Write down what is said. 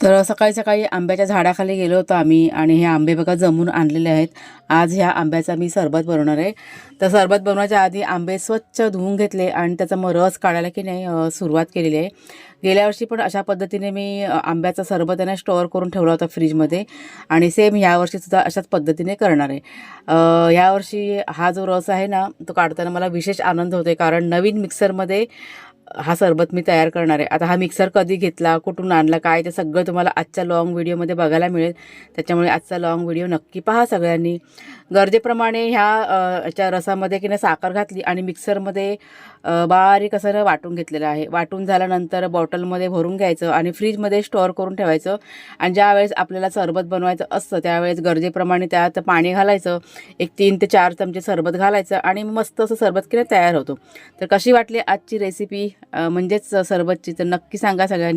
तर सकाळी सकाळी आंब्याच्या झाडाखाली गेलो होतो आम्ही आणि हे आंबे बघा जमून आणलेले आहेत. आज ह्या आंब्याचा मी सरबत बनवणार आहे. तर सरबत बनवण्याच्या आधी आंबे स्वच्छ धुवून घेतले आणि त्याचा मग रस काढायला की नाही सुरुवात केलेली आहे. गेल्या वर्षी पण अशा पद्धतीने मी आंब्याचा सरबत आहे स्टोअर करून ठेवला होता फ्रीजमध्ये. आणि सेम यावर्षीसुद्धा अशाच पद्धतीने करणार आहे. यावर्षी हा जो रस आहे ना तो काढताना मला विशेष आनंद होतो आहे कारण नवीन मिक्सरमध्ये हा सरबत मी तयार करणार आहे. आता हा मिक्सर कधी घेतला कुठून आणला काय ते सगळं तुम्हाला आजच्या लॉंग व्हिडिओमध्ये बघायला मिळेल. त्याच्यामुळे आजचा लॉंग व्हिडिओ नक्की पहा सगळ्यांनी. गरजेप्रमाणे ह्या याच्या रसामध्ये की नाही साखर घातली आणि मिक्सरमध्ये बारीक असं वाटून घेतलेलं आहे. वाटून झाल्यानंतर बॉटलमध्ये भरून घ्यायचं आणि फ्रीजमध्ये स्टोअर करून ठेवायचं. आणि ज्यावेळेस आपल्याला सरबत बनवायचं असतं त्यावेळेस गरजेप्रमाणे त्यात पाणी घालायचं. एक तीन ते चार चमचे सरबत घालायचं आणि मस्त असं सरबत की तयार होतो. तर कशी वाटली आजची रेसिपी म्हणजेच सरबतची तर नक्की सांगा सगळ्यांनी.